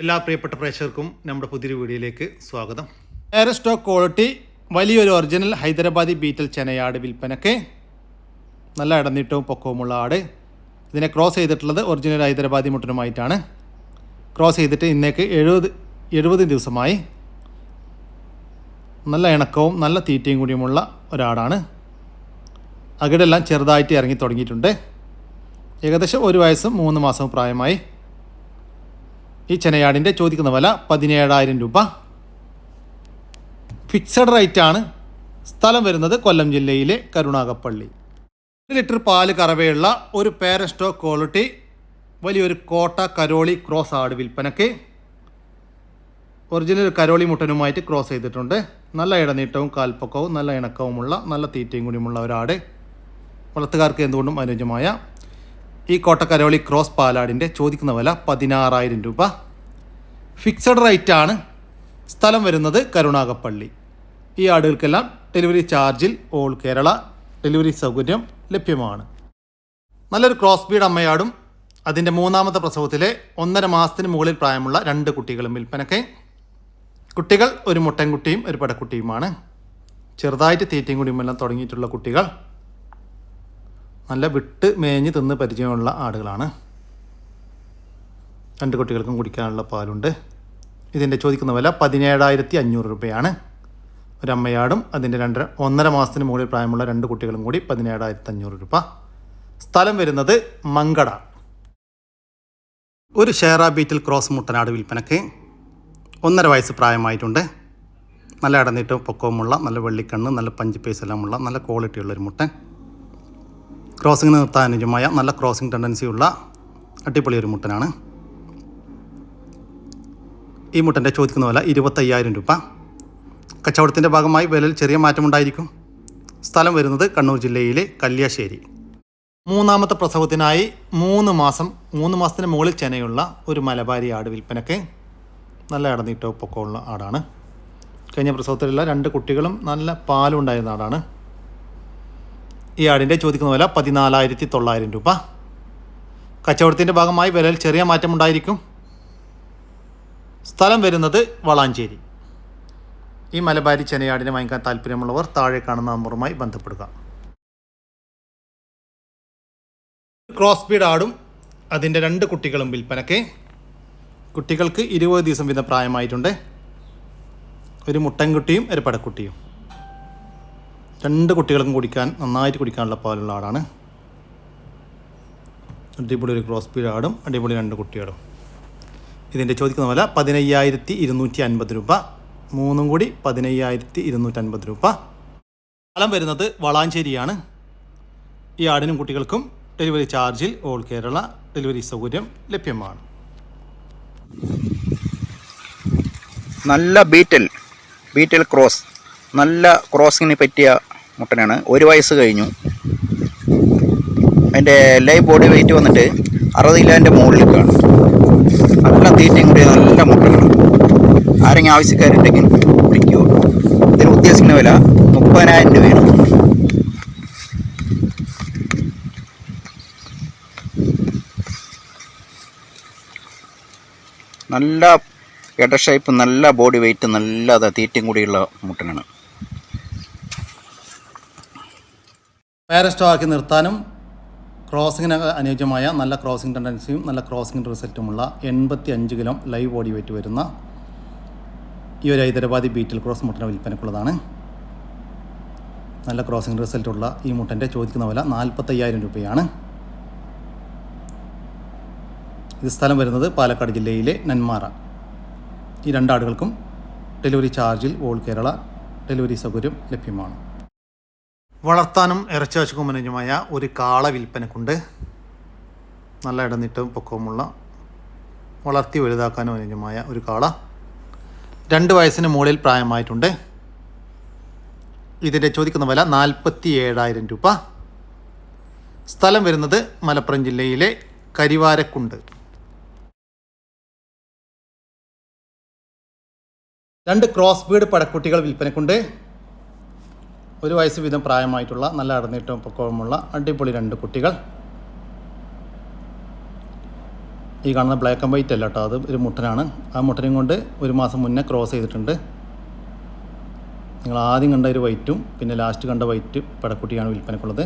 എല്ലാ പ്രിയപ്പെട്ട പ്രേക്ഷകർക്കും നമ്മുടെ പുതിയൊരു വീഡിയോയിലേക്ക് സ്വാഗതം. എയർ സ്റ്റോക്ക് ക്വാളിറ്റി വലിയൊരു ഒറിജിനൽ ഹൈദരാബാദി ബീറ്റൽ ചെനയാട് വിൽപ്പനയ്ക്ക് നല്ല ഇടനീട്ടവും പൊക്കവുമുള്ള ആട്. ഇതിനെ ക്രോസ് ചെയ്തിട്ടുള്ളത് ഒറിജിനൽ ഹൈദരാബാദി മുട്ടനുമായിട്ടാണ്. ക്രോസ് ചെയ്തിട്ട് ഇന്നേക്ക് എഴുപത് എഴുപത് ദിവസമായി. നല്ല ഇണക്കവും നല്ല തീറ്റയും കൂടിയുമുള്ള ഒരാടാണ്. അകിടെല്ലാം ചെറുതായിട്ട് ഇറങ്ങി തുടങ്ങിയിട്ടുണ്ട്. ഏകദേശം ഒരു വയസ്സും മൂന്ന് മാസവും പ്രായമായി. ഈ ചെനയാടിന്റെ ചോദിക്കുന്ന വില പതിനേഴായിരം രൂപ. ഫിക്സഡ് റേറ്റ് ആണ് സ്ഥലം വരുന്നത് കൊല്ലം ജില്ലയിലെ കരുണാകപ്പള്ളി ഒരു ലിറ്റർ പാൽ കറവയുള്ള ഒരു പേരസ്റ്റോ ക്വാളിറ്റി വലിയൊരു കോട്ട കരോളി ക്രോസ് ആട് വിൽപ്പനയ്ക്ക് ഒറിജിനൽ കരോളി മുട്ടനുമായിട്ട് ക്രോസ് ചെയ്തിട്ടുണ്ട്. നല്ല ഇടനീട്ടവും കാൽപ്പൊക്കവും നല്ല ഇണക്കവുമുള്ള നല്ല തീറ്റയും കൂടിയുമുള്ള ഒരാട്. വളർത്തുകാർക്ക് എന്തുകൊണ്ടും അനുയോജ്യമായ ഈ കോട്ടക്കരോളി ക്രോസ് പാലാടിന്റെ ചോദിക്കുന്ന വില പതിനാറായിരം രൂപ. ഫിക്സഡ് റേറ്റ് ആണ്. സ്ഥലം വരുന്നത് കരുണാകപ്പള്ളി ഈ ആടുകൾക്കെല്ലാം ഡെലിവറി ചാർജിൽ ഓൾ കേരള ഡെലിവറി സൗകര്യം ലഭ്യമാണ്. നല്ലൊരു ക്രോസ് ബീഡ് അമ്മയാടും. അതിന്റെ മൂന്നാമത്തെ പ്രസവത്തിലെ ഒന്നര മാസത്തിന് മുകളിൽ പ്രായമുള്ള രണ്ട് കുട്ടികളും വിൽപ്പനയ്ക്ക്. കുട്ടികൾ ഒരു മുട്ടൻകുട്ടിയും ഒരു പടക്കുട്ടിയുമാണ്. ചെറുതായിട്ട് തീറ്റയും കുടിയുമെല്ലാം തുടങ്ങിയിട്ടുള്ള കുട്ടികൾ. നല്ല വിട്ട് മേഞ്ഞ് തിന്ന് പരിചയമുള്ള ആടുകളാണ്. രണ്ട് കുട്ടികൾക്കും കുടിക്കാനുള്ള പാലുണ്ട്. ഇതിന്റെ ചോദിക്കുന്ന വില പതിനേഴായിരത്തി അഞ്ഞൂറ് രൂപയാണ്. ഒരമ്മയാടും അതിന്റെ രണ്ട് ഒന്നര മാസത്തിന് മുകളിൽ പ്രായമുള്ള രണ്ട് കുട്ടികളും കൂടി പതിനേഴായിരത്തി അഞ്ഞൂറ് രൂപ. സ്ഥലം വരുന്നത് മങ്കട. ഒരു ഷേറ ബീറ്റിൽ ക്രോസ് മുട്ടനാട് വിൽപ്പനയ്ക്ക് ഒന്നര വയസ്സ് പ്രായമായിട്ടുണ്ട്. നല്ല ഇടനീട്ടവും പൊക്കവുമുള്ള നല്ല വെള്ളിക്കണ്ണ് നല്ല പഞ്ച് എല്ലാമുള്ള നല്ല ക്വാളിറ്റിയുള്ള ഒരു മുട്ടൻ. ക്രോസിങ്ങിന് നിർത്താൻ അനുജമായ നല്ല ക്രോസിംഗ് ടെൻഡൻസിയുള്ള അടിപൊളി ഒരു മുട്ടനാണ്. ഈ മുട്ടന്റെ ചോദിക്കുന്ന വില ഇരുപത്തയ്യായിരം രൂപ. കച്ചവടത്തിന്റെ ഭാഗമായി വിലയിൽ ചെറിയ മാറ്റമുണ്ടായിരിക്കും. സ്ഥലം വരുന്നത് കണ്ണൂർ ജില്ലയിലെ കല്യാശ്ശേരി. മൂന്നാമത്തെ പ്രസവത്തിനായി മൂന്ന് മാസം മൂന്ന് മാസത്തിന് മുകളിൽ ചെനയുള്ള ഒരു മലബാരി ആട് വിൽപ്പനയ്ക്ക് നല്ല ഇടനീട്ടവും പൊക്കമുള്ള ആടാണ്. കഴിഞ്ഞ പ്രസവത്തിലുള്ള രണ്ട് കുട്ടികളും നല്ല പാലുണ്ടായിരുന്ന ആടാണ്. ഈ ആടിന്റെ ചോദിക്കുന്ന വില പതിനാലായിരത്തി തൊള്ളായിരം രൂപ. കച്ചവടത്തിന്റെ ഭാഗമായി വിലയിൽ ചെറിയ മാറ്റമുണ്ടായിരിക്കും സ്ഥലം വരുന്നത് വളാഞ്ചേരി. ഈ മലബാരി ചെനയാടിനെ വാങ്ങിക്കാൻ താല്പര്യമുള്ളവർ താഴെ കാണുന്ന നമ്പറുമായി ബന്ധപ്പെടുക. ക്രോസ് ബീഡ് ആടും അതിന്റെ രണ്ട് കുട്ടികളും വിൽപ്പനയ്ക്ക്. കുട്ടികൾക്ക് ഇരുപത് ദിവസം വീതം പ്രായമായിട്ടുണ്ട്. ഒരു മുട്ടൻകുട്ടിയും ഒരു പടക്കുട്ടിയും. രണ്ട് കുട്ടികൾക്കും കുടിക്കാൻ നന്നായിട്ട് കുടിക്കാനുള്ള പാലുള്ള ആടാണ് അടിപൊളി ഒരു ക്രോസ് പീഡ് ആടും അടിപൊളി രണ്ട് കുട്ടികളും. ഇതിന്റെ ചോദിക്കുന്ന വില പതിനയ്യായിരത്തി ഇരുന്നൂറ്റി അൻപത് രൂപ. മൂന്നും കൂടി പതിനയ്യായിരത്തി ഇരുന്നൂറ്റി അൻപത് രൂപ. സ്ഥലം വരുന്നത് വളാഞ്ചേരിയാണ്. ഈ ആടിനും കുട്ടികൾക്കും ഡെലിവറി ചാർജിൽ ഓൾ കേരള ഡെലിവറി സൗകര്യം ലഭ്യമാണ്. നല്ല ബീറ്റൽ ബീറ്റൽ ക്രോസ് നല്ല ക്രോസിങ്ങിന് പറ്റിയ മുട്ടനാണ്. ഒരു വയസ്സ് കഴിഞ്ഞു. അതിന്റെ ലൈവ് ബോഡി വെയിറ്റ് വന്നിട്ട് അറുപത് കിലോന്റെ മുകളിലേക്കാണ് നല്ല തീറ്റയും കൂടി നല്ല മുട്ടനാണ്. ആരെങ്കിലും ആവശ്യക്കാരുണ്ടെങ്കിൽ വിളിക്കുക. ഇതിന് ഉദ്ദേശിക്കുന്ന വില മുപ്പതിനായിരം രൂപയാണ്. നല്ല ഇട ഷേപ്പ് നല്ല ബോഡി വെയിറ്റ് നല്ല തീറ്റയും കൂടിയുള്ള മുട്ടനാണ്. പാരസ്റ്റോ ആക്കി നിർത്താനും ക്രോസിങ്ങിന് അനുയോജ്യമായ നല്ല ക്രോസിംഗ് ടെൻഡൻസിയും നല്ല ക്രോസിംഗ് റിസൾട്ടുമുള്ള എൺപത്തി അഞ്ച് കിലോ ലൈവ് ബോഡി വെയിറ്റ് വരുന്ന ഈ ഒരു ഹൈദരാബാദി ബീറ്റിൽ ക്രോസ് മുട്ടന വിൽപ്പനക്കുള്ളതാണ്. നല്ല ക്രോസിംഗ് റിസൾട്ടുള്ള ഈ മുട്ടന്റെ ചോദിക്കുന്ന വില നാൽപ്പത്തയ്യായിരം രൂപയാണ്. ഇത് സ്ഥലം വരുന്നത് പാലക്കാട് ജില്ലയിലെ നെന്മാറ. ഈ രണ്ടാടുകൾക്കും ഡെലിവറി ചാർജിൽ ഓൾ കേരള ഡെലിവറി സൗകര്യം ലഭ്യമാണ്. വളർത്താനും ഇറച്ചിവശക്കും അനുയോജ്യമായ ഒരു കാള വിൽപ്പനക്കുണ്ട്. നല്ല ഇടനീട്ടവും പൊക്കവുമുള്ള വളർത്തി വലുതാക്കാനും അനുജമായ ഒരു കാള. രണ്ട് വയസ്സിന് മുകളിൽ പ്രായമായിട്ടുണ്ട്. ഇതിന്റെ ചോദിക്കുന്ന വില നാൽപ്പത്തി ഏഴായിരം രൂപ. സ്ഥലം വരുന്നത് മലപ്പുറം ജില്ലയിലെ കരിവാരക്കുണ്ട്. രണ്ട് ക്രോസ് ബീഡ് പടക്കുട്ടികൾ വിൽപ്പനക്കുണ്ട്. ഒരു വയസ്സ് വീതം പ്രായമായിട്ടുള്ള നല്ല അടുന്നേറ്റവും പൊക്കവുമുള്ള അടിപൊളി രണ്ട് കുട്ടികൾ. ഈ കാണുന്ന ബ്ലാക്ക് ആൻഡ് വൈറ്റ് അല്ല കേട്ടോ അത് ഒരു മുട്ടനാണ്. ആ മുട്ടനെയും കൊണ്ട് ഒരു മാസം മുന്നേ ക്രോസ് ചെയ്തിട്ടുണ്ട്. നിങ്ങൾ ആദ്യം കണ്ട ഒരു വൈറ്റും പിന്നെ ലാസ്റ്റ് കണ്ട വൈറ്റ് പടക്കുട്ടിയാണ് വിൽപ്പനക്കുള്ളത്.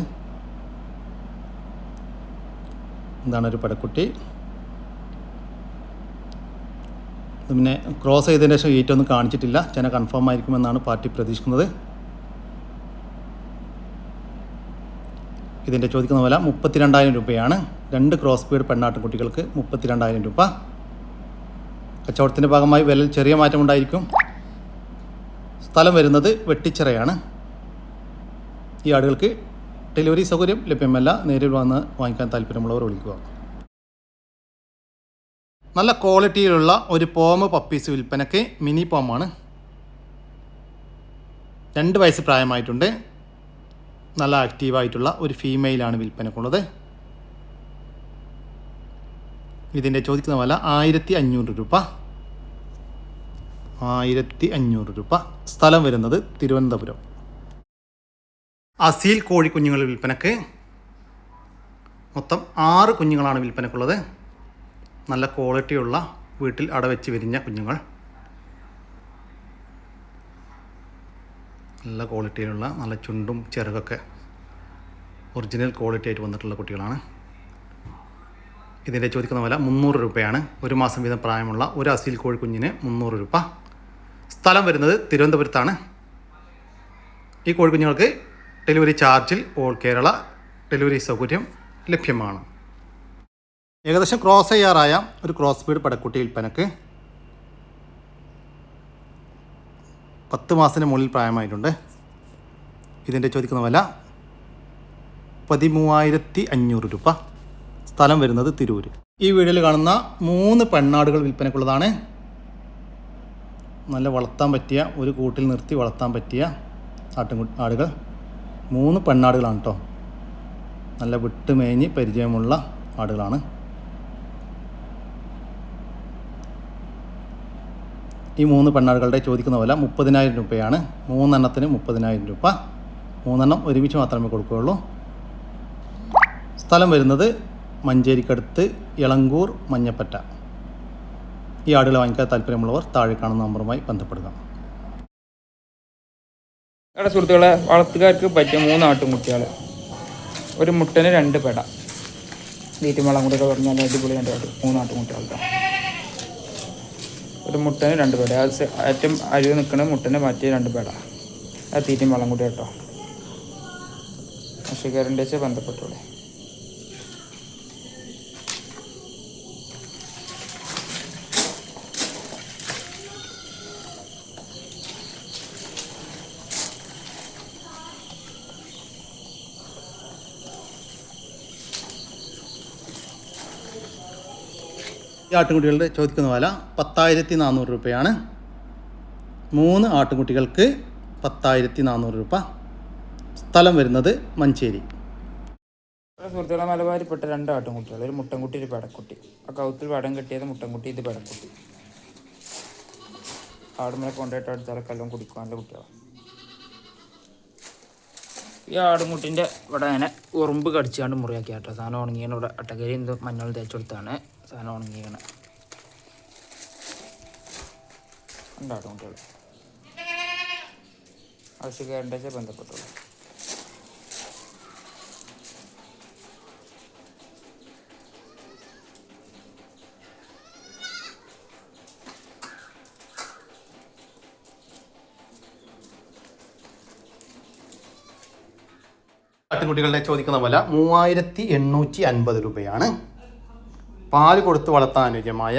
എന്താണ് ഒരു പടക്കുട്ടി. പിന്നെ ക്രോസ് ചെയ്തതിന് ശേഷം ഒന്നും കാണിച്ചിട്ടില്ല. ചെന കൺഫേം ആയിരിക്കുമെന്നാണ് പാർട്ടി പ്രതീക്ഷിക്കുന്നത്. ഇതിന്റെ ചോദിക്കുന്ന വില മുപ്പത്തിരണ്ടായിരം രൂപയാണ്. രണ്ട് ക്രോസ് ബീഡ് പെണ്ണാട്ടുകുട്ടികൾക്ക് മുപ്പത്തിരണ്ടായിരം രൂപ. കച്ചവടത്തിന്റെ ഭാഗമായി വില ചെറിയ മാറ്റമുണ്ടായിരിക്കും സ്ഥലം വരുന്നത് വെട്ടിച്ചിറയാണ്. ഈ ആടുകൾക്ക് ഡെലിവറി സൗകര്യം ലഭ്യമല്ല. നേരിൽ വന്ന് വാങ്ങിക്കാൻ താല്പര്യമുള്ളവർ വിളിക്കുക. നല്ല ക്വാളിറ്റിയിലുള്ള ഒരു പോമ പപ്പീസ് വിൽപ്പനയ്ക്ക് മിനി പോമാണ്. രണ്ട് വയസ്സ് പ്രായമായിട്ടുണ്ട്. നല്ല ആക്റ്റീവായിട്ടുള്ള ഒരു ഫീമെയിലാണ് വിൽപ്പനക്കുള്ളത്. ഇതിന്റെ ചോദിക്കുന്ന വില ആയിരത്തി അഞ്ഞൂറ് രൂപ. ആയിരത്തി അഞ്ഞൂറ് രൂപ. സ്ഥലം വരുന്നത് തിരുവനന്തപുരം. അസീൽ കോഴിക്കുഞ്ഞുങ്ങൾ വിൽപ്പനക്ക്. മൊത്തം ആറ് കുഞ്ഞുങ്ങളാണ് വിൽപ്പനക്കുള്ളത്. നല്ല ക്വാളിറ്റിയുള്ള വീട്ടിൽ അടവെച്ച് വിരിഞ്ഞ കുഞ്ഞുങ്ങൾ. നല്ല ക്വാളിറ്റിയിലുള്ള നല്ല ചുണ്ടും ചിറകൊക്കെ ഒറിജിനൽ ക്വാളിറ്റി ആയിട്ട് വന്നിട്ടുള്ള കുട്ടികളാണ്. ഇതിന്റെ ചോദിക്കുന്ന വില മുന്നൂറ് രൂപയാണ്. ഒരു മാസം വീതം പ്രായമുള്ള ഒരു അസീൽ കോഴിക്കുഞ്ഞിന് മുന്നൂറ് രൂപ. സ്ഥലം വരുന്നത് തിരുവനന്തപുരത്താണ്. ഈ കോഴിക്കുഞ്ഞുങ്ങൾക്ക് ഡെലിവറി ചാർജിൽ ഓൾ കേരള ഡെലിവറി സൗകര്യം ലഭ്യമാണ്. ഏകദേശം ക്രോസ് ചെയ്യാറായ ഒരു ക്രോസ് ബീഡ് പടക്കുട്ടി വിൽപ്പനക്ക് പത്ത് മാസത്തിന് മുകളിൽ പ്രായമായിട്ടുണ്ട്. ഇതിന്റെ ചോദിക്കുന്ന വില പതിമൂവായിരത്തി അഞ്ഞൂറ് രൂപ. സ്ഥലം വരുന്നത് തിരൂർ ഈ വീഡിയോയിൽ കാണുന്ന മൂന്ന് പെണ്ണാടുകൾ വിൽപ്പനക്കുള്ളതാണ് നല്ല വളർത്താൻ പറ്റിയ ഒരു കൂട്ടിൽ നിർത്തി വളർത്താൻ പറ്റിയ ആട്ടും ആടുകൾ. മൂന്ന് പെണ്ണാടുകളാണ് കേട്ടോ നല്ല വിട്ടുമേഞ്ഞ് പരിചയമുള്ള ആടുകളാണ്. ഈ മൂന്ന് പെണ്ണാടുകളുടെ ചോദിക്കുന്ന വില മുപ്പതിനായിരം രൂപയാണ്. മൂന്നെണ്ണത്തിന് മുപ്പതിനായിരം രൂപ. മൂന്നെണ്ണം ഒരുമിച്ച് മാത്രമേ കൊടുക്കുകയുള്ളൂ. സ്ഥലം വരുന്നത് മഞ്ചേരിക്കടുത്ത് ഇളങ്കൂർ മഞ്ഞപ്പറ്റ. ഈ ആടുകൾ വാങ്ങിക്കാൻ താല്പര്യമുള്ളവർ താഴെ കാണുന്ന നമ്പറുമായി ബന്ധപ്പെടുക. ഇവിടെ സുഹൃത്തുക്കളെ വളർത്തുകാർക്ക് പറ്റിയ മൂന്ന് ആട്ടുംകുട്ടികൾ ഒരു മുട്ടന് രണ്ട് പെട. വീറ്റും വളം കൂടെ പറഞ്ഞാൽ അടിപൊളി രണ്ട് ആട്ട് മൂന്ന് ആട്ടുംകുട്ടികൾ കേട്ടോ ഒരു മുട്ടന് രണ്ട് പേട. അത് ഏറ്റവും അരിവ് നിൽക്കുന്ന മുട്ടനെ മാറ്റി രണ്ട് പേട. ആ തീറ്റയും വളം കൂടി കേട്ടോ കൃഷിക്കാരന്റെ വെച്ച് ബന്ധപ്പെട്ടോളെ. ആട്ടുംകുട്ടികളുടെ ചോദിക്കുന്ന വില പത്തായിരത്തി നാനൂറ് രൂപയാണ്. മൂന്ന് ആട്ടുംകുട്ടികൾക്ക് പത്തായിരത്തി നാനൂറ് രൂപ. സ്ഥലം വരുന്നത് മഞ്ചേരി. സുഹൃത്തുക്കളെ മലബാരിപ്പെട്ട രണ്ട് ആട്ടുംകുട്ടികൾ ഒരു മുട്ടൻകുട്ടി ഒരു പെടക്കുട്ടി. ആ കൗത്തിൽ വടം കെട്ടിയത് മുട്ടൻകുട്ടി ഇത് പെടക്കുട്ടി. ആടുമല കൊണ്ടുപോയിട്ട് അടുത്ത കല്ലും കുടിക്കാനുള്ള കുട്ടികളാണ് ഈ ആടുംകുട്ടിന്റെ ഇവിടെ അങ്ങനെ ഉറുമ്പ് കടിച്ചാണ്ട് മുറിയാക്കി കേട്ടോ സാധനം ഉണങ്ങിയാണ് ഇവിടെ അട്ടകരി എന്ത് മഞ്ഞൾ തേച്ച് കൊടുത്താണ്. സാധനം ഉണങ്ങിയാണ് രണ്ടാട്ടുംകുട്ടികൾ ആവശ്യക്കാരന്റെ ബന്ധപ്പെട്ടുള്ളൂ. ആട്ടുംകുട്ടികളുടെ ചോദിക്കുന്ന വില മൂവായിരത്തി എണ്ണൂറ്റി അൻപത് രൂപയാണ്. പാൽ കൊടുത്ത് വളർത്താൻ അനുയോജ്യമായ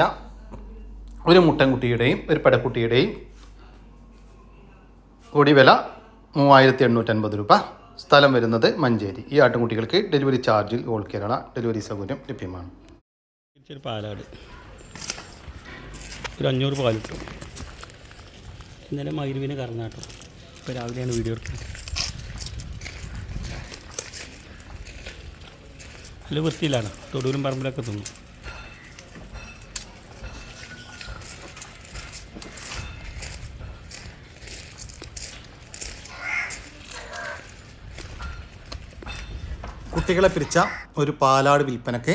ഒരു മുട്ടൻകുട്ടിയുടെയും ഒരു പെടക്കുട്ടിയുടെയും കൂടി വില മൂവായിരത്തി എണ്ണൂറ്റൻപത് രൂപ. സ്ഥലം വരുന്നത് മഞ്ചേരി. ഈ ആട്ടുംകുട്ടികൾക്ക് ഡെലിവറി ചാർജിൽ ഓൾ കേരള ഡെലിവറി സൗകര്യം ലഭ്യമാണ്. പാലാട്. ഒരു അഞ്ഞൂറ് പാലിട്ടു. ഇന്നലെ മൈരുവിനെ കറന്നാട്ടോ. ഇപ്പോൾ രാവിലെയാണ് വീഡിയോ എടുക്കുന്നത്. നല്ല വൃത്തിയിലാണ്. തൊടൂരും പറമ്പിലൊക്കെ തിന്നു. വിദ്യാർത്ഥികളെ പിരിച്ച ഒരു പാലാട് വിൽപ്പനക്ക്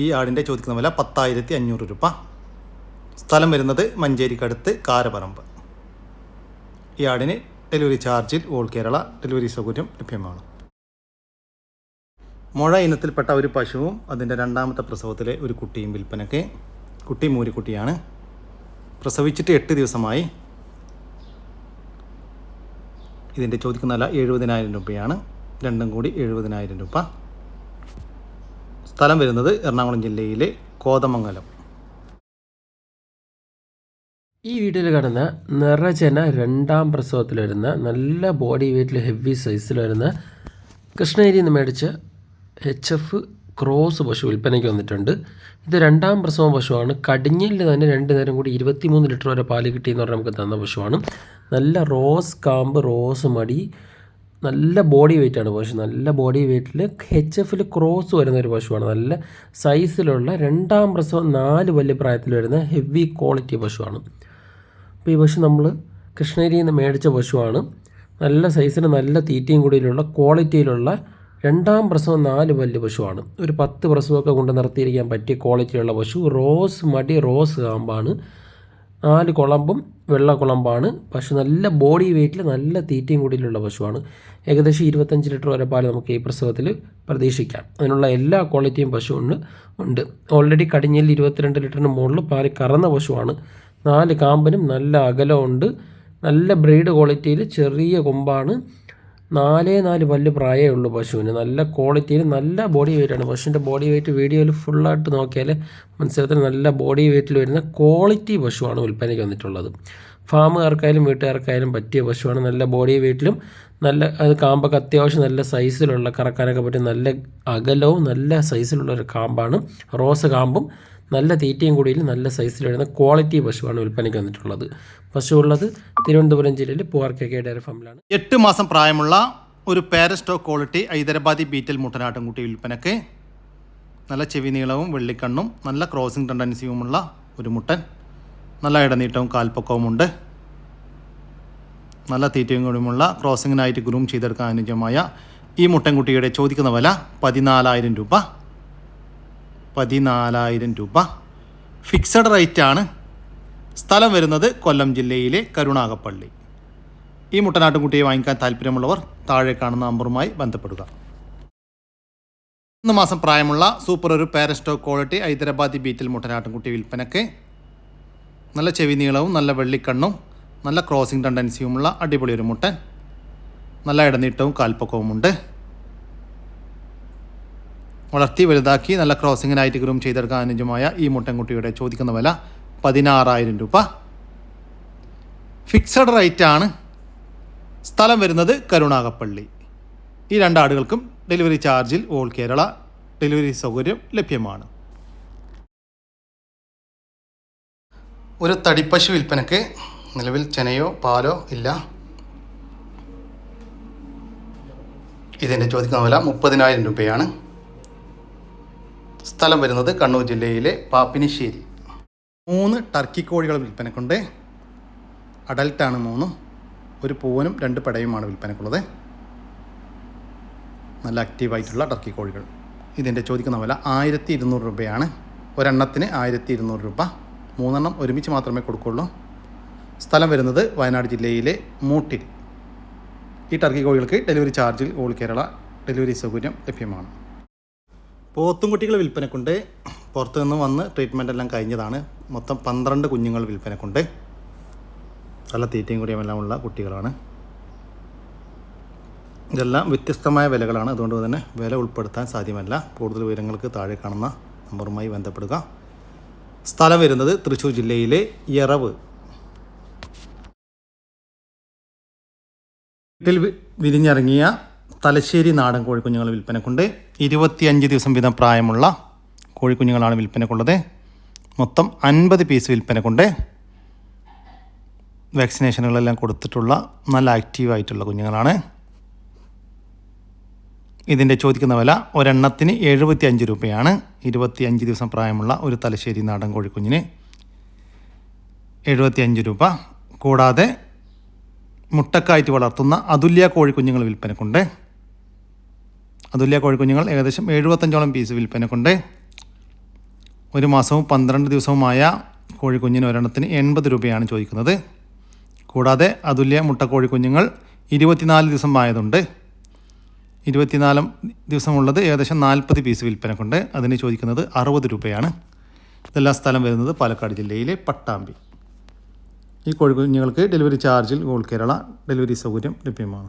ഈ ആടിന്റെ ചോദിക്കുന്ന വില പത്തായിരത്തി അഞ്ഞൂറ് രൂപ. സ്ഥലം വരുന്നത് മഞ്ചേരിക്കടുത്ത് കാരപറമ്പ്. ഈ ആടിന് ഡെലിവറി ചാർജിൽ ഓൾ കേരള ഡെലിവറി സൗകര്യം ലഭ്യമാണ്. മുഴ ഇനത്തിൽപ്പെട്ട ഒരു പശുവും അതിന്റെ രണ്ടാമത്തെ പ്രസവത്തിലെ ഒരു കുട്ടിയും വിൽപ്പനക്ക് കുട്ടി മൂരിക്കുട്ടിയാണ് പ്രസവിച്ചിട്ട് എട്ട് ദിവസമായി ഇതിന്റെ ചോദിക്കുന്ന വില എഴുപതിനായിരം രൂപയാണ്. രണ്ടും കൂടി എഴുപതിനായിരം രൂപ. സ്ഥലം വരുന്നത് എറണാകുളം ജില്ലയിലെ കോതമംഗലം. ഈ വീഡിയോയിൽ കാണുന്ന നിറചന രണ്ടാം പ്രസവത്തിൽ വരുന്ന നല്ല ബോഡി വെയ്റ്റിൽ ഹെവി സൈസിൽ വരുന്ന കൃഷ്ണഗിരിയിൽ നിന്ന് മേടിച്ച എച്ച് എഫ് ക്രോസ് പശു വിൽപ്പനയ്ക്ക് വന്നിട്ടുണ്ട്. ഇത് രണ്ടാം പ്രസവ പശുവാണ്. കടിഞ്ഞിൽ തന്നെ രണ്ട് നേരം കൂടി ഇരുപത്തിമൂന്ന് ലിറ്റർ വരെ പാൽ കിട്ടിയെന്ന് പറഞ്ഞാൽ നമുക്ക് തന്ന പശുവാണ്. നല്ല റോസ് കാമ്പ് റോസ് മടി നല്ല ബോഡി വെയിറ്റാണ് പശു. നല്ല ബോഡി വെയിറ്റിൽ എച്ച് എഫിൽ ക്രോസ് വരുന്ന ഒരു പശുവാണ്. നല്ല സൈസിലുള്ള രണ്ടാം പ്രസവം നാല് വലിയ പ്രായത്തിൽ വരുന്ന ഹെവി ക്വാളിറ്റി പശുവാണ്. അപ്പോൾ ഈ പശു നമ്മൾ കൃഷ്ണഗിരിയിൽ നിന്ന് മേടിച്ച പശുവാണ്. നല്ല സൈസിന് നല്ല തീറ്റയും കൂടിയിലുള്ള ക്വാളിറ്റിയിലുള്ള രണ്ടാം പ്രസവം നാല് പല്ല് പശുവാണ്. ഒരു പത്ത് പ്രസവമൊക്കെ കൊണ്ട് നിർത്തിയിരിക്കാൻ പറ്റിയ ക്വാളിറ്റിയുള്ള പശു റോസ് മടി റോസ് കാമ്പാണ്. നാല് കുളമ്പും വെള്ള കുളമ്പാണ്. പശു നല്ല ബോഡി വെയ്റ്റിൽ നല്ല തീറ്റയും കൂടിയിലുള്ള പശുവാണ്. ഏകദേശം ഇരുപത്തഞ്ച് ലിറ്റർ വരെ പാൽ നമുക്ക് ഈ പ്രസവത്തിൽ പ്രതീക്ഷിക്കാം. അതിനുള്ള എല്ലാ ക്വാളിറ്റിയും പശു ഉണ്ട് ഓൾറെഡി കടിഞ്ഞിൽ ഇരുപത്തിരണ്ട് ലിറ്ററിന് മുകളിൽ പാൽ കറന്ന പശുവാണ്. നാല് കാമ്പിനും നല്ല അകലമുണ്ട് നല്ല ബ്രീഡ് ക്വാളിറ്റിയിൽ ചെറിയ കൊമ്പാണ്. നാലേ നാല് പല്ല് പ്രായമേ ഉള്ളൂ പശുവിന്. നല്ല ക്വാളിറ്റിയിൽ നല്ല ബോഡി വെയിറ്റാണ് പശുവിന്റെ ബോഡി വെയിറ്റ് വീഡിയോയിൽ ഫുള്ളായിട്ട് നോക്കിയാൽ മത്സരത്തിന് നല്ല ബോഡി വെയിറ്റിൽ വരുന്ന ക്വാളിറ്റി പശുവാണ് വിൽപ്പനയ്ക്ക് വന്നിട്ടുള്ളത്. ഫാമുകാർക്കായാലും വീട്ടുകാർക്കായാലും പറ്റിയ പശുവാണ്. നല്ല ബോഡി വെയിറ്റിലും നല്ല അത് കാമ്പൊക്കെ അത്യാവശ്യം നല്ല സൈസിലുള്ള കറക്കാനൊക്കെ പറ്റിയ നല്ല അകലവും നല്ല സൈസിലുള്ള ഒരു കാമ്പാണ്. റോസ് കാമ്പും നല്ല തീറ്റയും കൂടിയിൽ നല്ല സൈസിൽ വരുന്ന ക്വാളിറ്റി പശുവാണ് വിൽപ്പനയ്ക്ക് വന്നിട്ടുള്ളത്. പശു ഉള്ളത് തിരുവനന്തപുരം ജില്ലയിൽ പൂവാർക്കെ ഡയറി ഫാമിലാണ്. എട്ട് മാസം പ്രായമുള്ള ഒരു പാരസ്റ്റോ ക്വാളിറ്റി ഹൈദരാബാദി ബീറ്റൽ മുട്ടനാട്ടുംകുട്ടി വിൽപ്പനയ്ക്ക് നല്ല ചെവി നീളവും വെള്ളിക്കണ്ണും നല്ല ക്രോസിംഗ് ടെൻഡൻസിയുമുള്ള ഒരു മുട്ടൻ നല്ല ഇടനീട്ടവും കാൽപ്പൊക്കവുമുണ്ട് നല്ല തീറ്റയും കൂടിയുമുള്ള ക്രോസിങ്ങിനായിട്ട് ഗ്രൂം ചെയ്തെടുക്കാൻ അനുയോജ്യമായ ഈ മുട്ടൻകുട്ടിയുടെ ചോദിക്കുന്ന വില പതിനാലായിരം രൂപ. പതിനാലായിരം രൂപ. ഫിക്സഡ് റേറ്റ് ആണ്. സ്ഥലം വരുന്നത് കൊല്ലം ജില്ലയിലെ കരുണാകപ്പള്ളി ഈ മുട്ടനാട്ടുംകുട്ടിയെ വാങ്ങിക്കാൻ താല്പര്യമുള്ളവർ താഴെ കാണുന്ന നമ്പറുമായി ബന്ധപ്പെടുക. മൂന്ന് മാസം പ്രായമുള്ള സൂപ്പർ ഒരു പാരസ്റ്റോ ക്വാളിറ്റി ഹൈദരാബാദി ബീറ്റിൽ മുട്ടനാട്ടുംകുട്ടി വിൽപ്പനയ്ക്ക് നല്ല ചെവി നീളവും നല്ല വെള്ളിക്കണ്ണും നല്ല ക്രോസിംഗ് ടെൻഡൻസിയുമുള്ള അടിപൊളി ഒരു മുട്ടൻ. നല്ല ഇടനീട്ടവും കാൽപ്പൊക്കവുമുണ്ട്. വളർത്തി വലുതാക്കി നല്ല ക്രോസിങ്ങിനായിട്ട് ഗ്രൂം ചെയ്തെടുക്കാൻ അനുജമായ ഈ മുട്ടൻകുട്ടിയുടെ ചോദിക്കുന്ന വില പതിനാറായിരം രൂപ. ഫിക്സഡ് റേറ്റ് ആണ്. സ്ഥലം വരുന്നത് കരുണാകപ്പള്ളി ഈ രണ്ടാടുകൾക്കും ഡെലിവറി ചാർജിൽ ഓൾ കേരള ഡെലിവറി സൗകര്യം ലഭ്യമാണ്. ഒരു തടിപ്പശു വിൽപ്പനയ്ക്ക് നിലവിൽ ചെനയോ പാലോ ഇല്ല. ഇതിന്റെ ചോദിക്കുന്ന വില മുപ്പതിനായിരം രൂപയാണ്. സ്ഥലം വരുന്നത് കണ്ണൂർ ജില്ലയിലെ പാപ്പിനിശ്ശേരി. മൂന്ന് ടർക്കി കോഴികൾ വിൽപ്പനക്കുണ്ട്. അഡൽട്ടാണ് മൂന്നും. ഒരു പൂവനും രണ്ട് പടയുമാണ് വിൽപ്പനക്കുള്ളത്. നല്ല ആക്റ്റീവായിട്ടുള്ള ടർക്കി കോഴികൾ. ഇതിന്റെ ചോദിക്കുന്ന വില ആയിരത്തി ഇരുന്നൂറ് രൂപയാണ്. ഒരെണ്ണത്തിന് ആയിരത്തി ഇരുന്നൂറ് രൂപ. മൂന്നെണ്ണം ഒരുമിച്ച് മാത്രമേ കൊടുക്കുള്ളൂ. സ്ഥലം വരുന്നത് വയനാട് ജില്ലയിലെ മൂട്ടിൽ. ഈ ടർക്കി കോഴികൾക്ക് ഡെലിവറി ചാർജിൽ ഓൾ കേരള ഡെലിവറി സൗകര്യം ലഭ്യമാണ്. പോത്തുംകുട്ടികൾ വിൽപ്പനക്കുണ്ട്. പുറത്തു നിന്ന് വന്ന് ട്രീറ്റ്മെന്റ് എല്ലാം കഴിഞ്ഞതാണ്. മൊത്തം പന്ത്രണ്ട് കുഞ്ഞുങ്ങൾ വിൽപ്പനക്കുണ്ട്. നല്ല തീറ്റയും കൂടിയും എല്ലാം ഉള്ള കുട്ടികളാണ്. ഇതെല്ലാം വ്യത്യസ്തമായ വിലകളാണ്. അതുകൊണ്ട് തന്നെ വില ഉൾപ്പെടുത്താൻ സാധ്യമല്ല. കൂടുതൽ വിവരങ്ങൾക്ക് താഴെ കാണുന്ന നമ്പറുമായി ബന്ധപ്പെടുക. സ്ഥലം വരുന്നത് തൃശ്ശൂർ ജില്ലയിലെ എറവ്. വീട്ടിൽ വിരിഞ്ഞിറങ്ങിയ തലശ്ശേരി നാടൻ കോഴിക്കുഞ്ഞുങ്ങൾ വിൽപ്പനക്കുണ്ട്. ഇരുപത്തിയഞ്ച് ദിവസം വീതം പ്രായമുള്ള കോഴിക്കുഞ്ഞുങ്ങളാണ് വിൽപ്പനക്കുള്ളത്. മൊത്തം അൻപത് പീസ് വിൽപ്പനക്കുണ്ട് വാക്സിനേഷനുകളെല്ലാം കൊടുത്തിട്ടുള്ള നല്ല ആക്റ്റീവായിട്ടുള്ള കുഞ്ഞുങ്ങളാണ്. ഇതിന്റെ ചോദിക്കുന്ന വില ഒരെണ്ണത്തിന് എഴുപത്തി അഞ്ച് രൂപയാണ്. ഇരുപത്തി അഞ്ച് ദിവസം പ്രായമുള്ള ഒരു തലശ്ശേരി നാടൻ കോഴിക്കുഞ്ഞിന് എഴുപത്തി അഞ്ച് രൂപ. കൂടാതെ മുട്ടക്കായിട്ട് വളർത്തുന്ന അതുല്യ കോഴിക്കുഞ്ഞുങ്ങൾ വിൽപ്പനക്കുണ്ട്. അതുല്യ കോഴിക്കുഞ്ഞുങ്ങൾ ഏകദേശം എഴുപത്തഞ്ചോളം പീസ് വിൽപ്പനക്കുണ്ട് ഒരു മാസവും പന്ത്രണ്ട് ദിവസവുമായ കോഴിക്കുഞ്ഞിന് ഒരെണ്ണത്തിന് എൺപത് രൂപയാണ് ചോദിക്കുന്നത്. കൂടാതെ അതുല്യ മുട്ട കോഴിക്കുഞ്ഞുങ്ങൾ ഇരുപത്തിനാല് ദിവസം ആയതുണ്ട് ഇരുപത്തിനാലും ദിവസമുള്ളത് ഏകദേശം നാൽപ്പത് പീസ് വിൽപ്പനക്കുണ്ട് അതിന് ചോദിക്കുന്നത് അറുപത് രൂപയാണ്. ഇതെല്ലാം സ്ഥലം വരുന്നത് പാലക്കാട് ജില്ലയിലെ പട്ടാമ്പി. ഈ കോഴിക്കുഞ്ഞുങ്ങൾക്ക് ഡെലിവറി ചാർജിൽ ഗോൾ കേരള ഡെലിവറി സൗകര്യം ലഭ്യമാണ്.